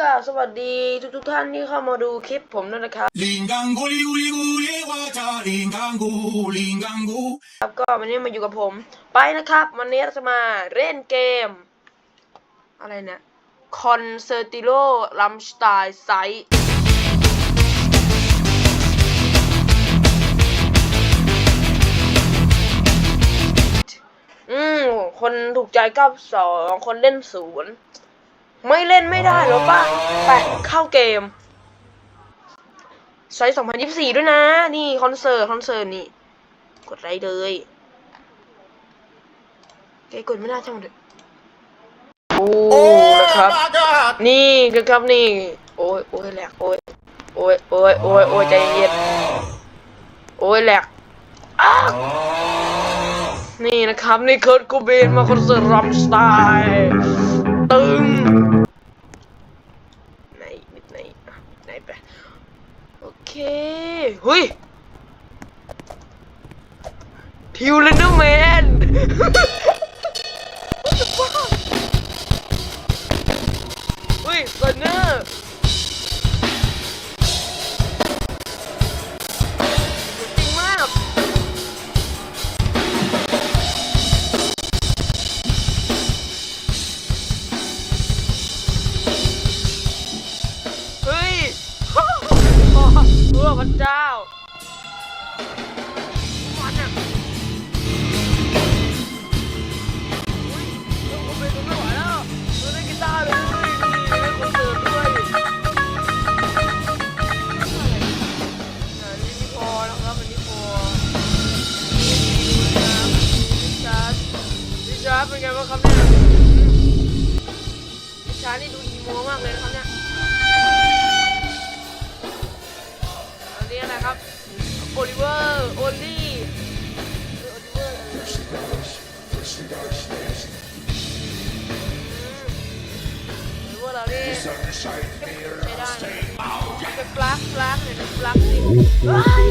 กราบสวัสดีทุกทุกๆท่านที่เข้ามาดูคลิปผมด้วยนะครับ Lingangu, li li li wacha, lingangu, lingangu. ครับก็วันนี้มาอยู่กับผม ไปนะครับ วันนี้เราจะมาเล่นเกม อะไรเนี่ยคอนเซอร์ติโลลัมสไตล์ไซอืมคนถูกใจเก้าสองคนเล่นศูนย์ ไม่เล่นไม่ได้หรอป่ะไปเข้าเกมไซส์2024 ด้วยนะ นี่คอนเสิร์ตคอนเสิร์ตนี่ กดไลค์เลยแกกดไม่ได้ช่างมันเถอะโอ้นะครับ นี่นะครับนี่ โอ้ยโอ้ยแหลกโอ้ยโอ้ยโอ้ยโอ้ยโอ้ยใจเย็นโอ้ยแหลกอ้าวนี่นะครับ นี่เคิร์ดกูเบนมาคอนเสิร์ตรัมสไตล์ เคเฮ้ยทิวเลนเดอร์แมนเฮ้ยซันเนอร์ ริชาร์ดริชาร์ดเป็นไงบ้างครับเนี่ยริชานี่ดูอีโมมากเลยนะครับเนี่ย โอลิเวอร์โอลี่โอลิเวอร์หรือว่าเราได้ใช้ได้เป็นปลั๊กปลั๊กเนี่ยเป็นปลั๊กสิเฮ้ย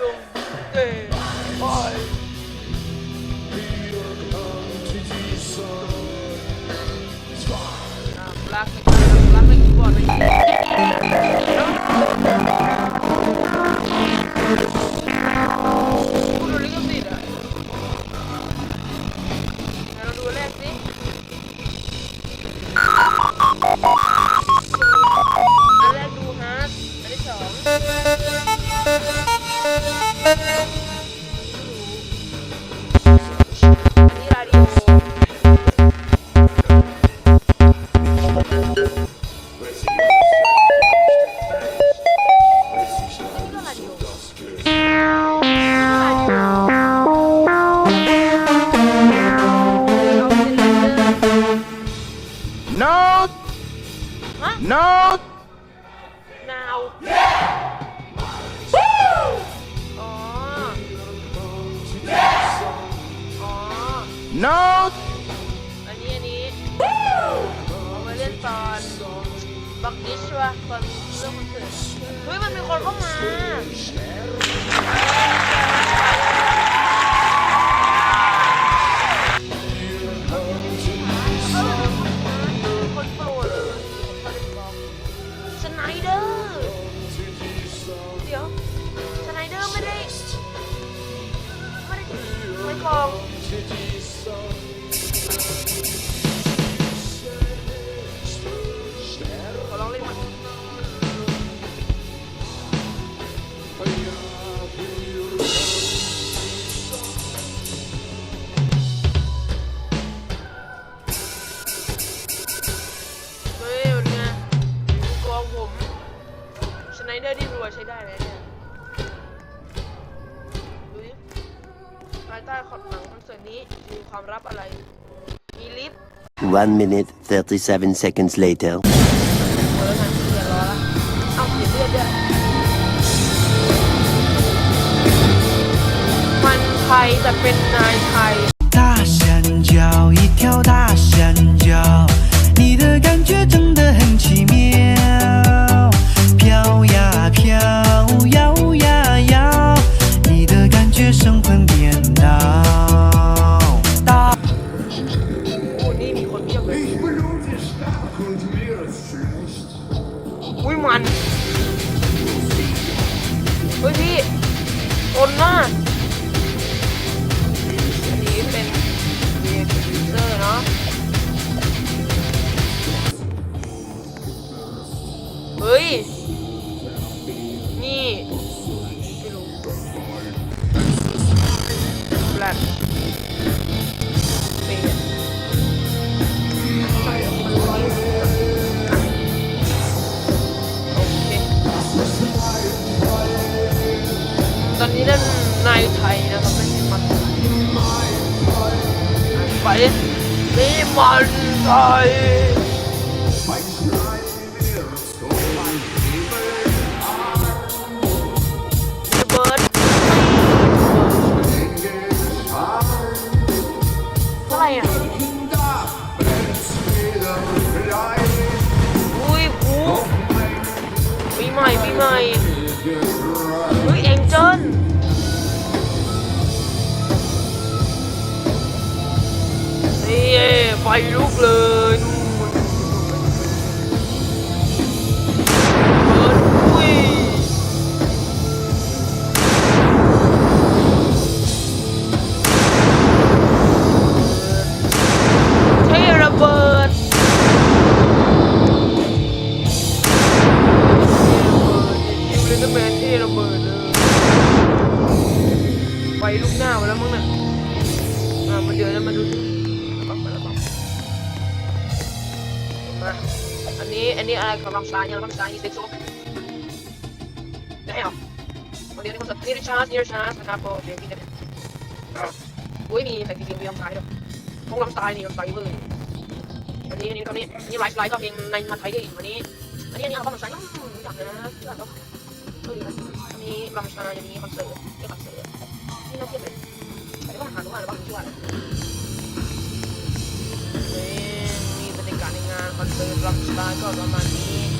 ลงเอ้ยโอ้ยอ่ ะปลั๊กนะครับปลั๊กในคีย์ No, ฮะ no. นาวอ๋อ อ๋อ No, อันนี้ อันนี้เอามาเล่นตอนบักดิชวะตอนเรื่องคอนเสิร์ตเฮ้ย มันมีคนเข้ามา นังคอนเสิร์ตนี้มีความลับอะไร มีลิฟต์ One minute, 37 seconds later. เปิดทางเสียรอละเอาเสียเลือดด้วยมันไทยแต่เป็นนายไทย 大香蕉，一条大香 เฮ้ยพี่คนมาก มั บิดเลยไฟลุกหน้ามาแล้วมั้งน่ะมาเดี๋ยวมาดูดิ มาอันนี้อันนี้อะไรของลำซานยังลำซานนี่เซ็กซ์โซ่ได้เหรอวันนี้นี่คนสัตว์นี่ริชาร์ดนี่ริชาร์ดนะครับผมเดี๋ยวกินกันอุ้ยมีแต่จริงๆมีลำซานด้วยพวกลำซานนี่ลำซานเวอร์อันนี้อันนี้ตอนนี้นี่ไลฟ์ไลฟ์ก็เพลงในมาไทยดิวันนี้อันนี้อันนี้เอาลำซานอืมอยากนะอยากนะอันนี้ลำชาย่างนี้คอนเสิร์ตนี่คอนเสิร์ตนี่น่าเทียบเลยแต่ว่าหาดูมาแล้วบ้างชื่อว่าอะไรนี่บรรยานคอนเสิร์ตรับสไตล์ก็ประมาณนี้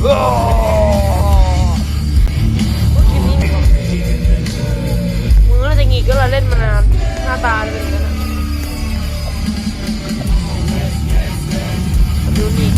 คลิปนี้มือเราจะหงิกก็เราเล่นมานานหน้าตาจะเป็นอย่างนั้นนะดูหนี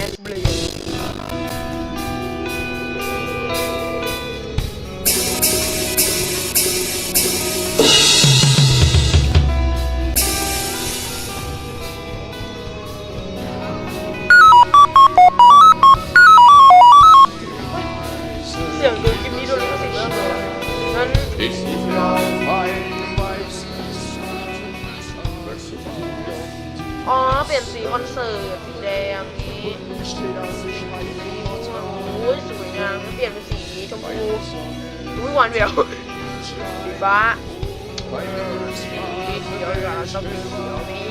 Let my ass bleed เสียงดูคลิปนี้ดูลิขสิทธิ์มากเลยงั้นอ๋อ เปลี่ยนสีคอนเสิร์ตสีแดงนี้ โอ้ยสวยงามแล้วเปลี่ยนเป็นสีชมพูอุ้ยหวานแหววสีฟ้าสีเขียวอย่างต้องมีเขียวนี้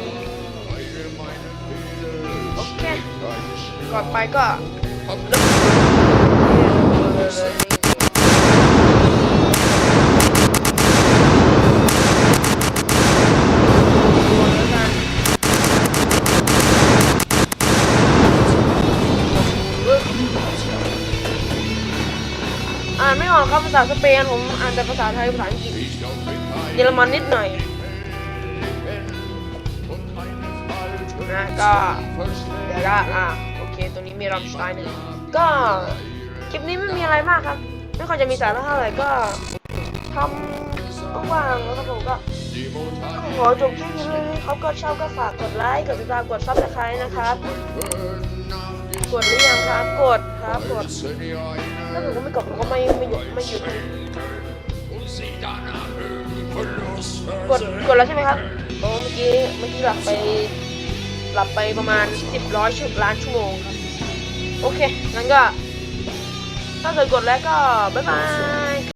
โอเคก่อนไปก็าษาสเปนผมอ่านแต่ภาษาไทยภาษาอังกฤษเยอรมันนิดหน่อยนะก็เดี๋ยวก็อะโอเคตัวนี้มีรอมสไตล์หนึ่งก็คลิปนี้ไม่มีอะไรมากครับ ไม่ค่อยจะมีสาระเท่าไหร่ก็ทำว่างๆแล้วก็ผมก็ขอจบคลิปนี้เลยเขาก็ชอบก็ฝากกดไลค์กดติดตามกดซับสไครต์นะครับ กดหรือยังครับกดครับกดถ้าผมก็ไม่กดผมก็ไม่ไม่หยุดไม่หยุดกดกดแล้วใช่ไหมครับโอ้เมื่อกี้เมื่อกี้หลับไปหลับไปประมาณสิบร้อยชั่วล้านชั่วโมงครับ โอเคงั้นก็ ถ้าเกิดกดแล้วก็บ๊ายบาย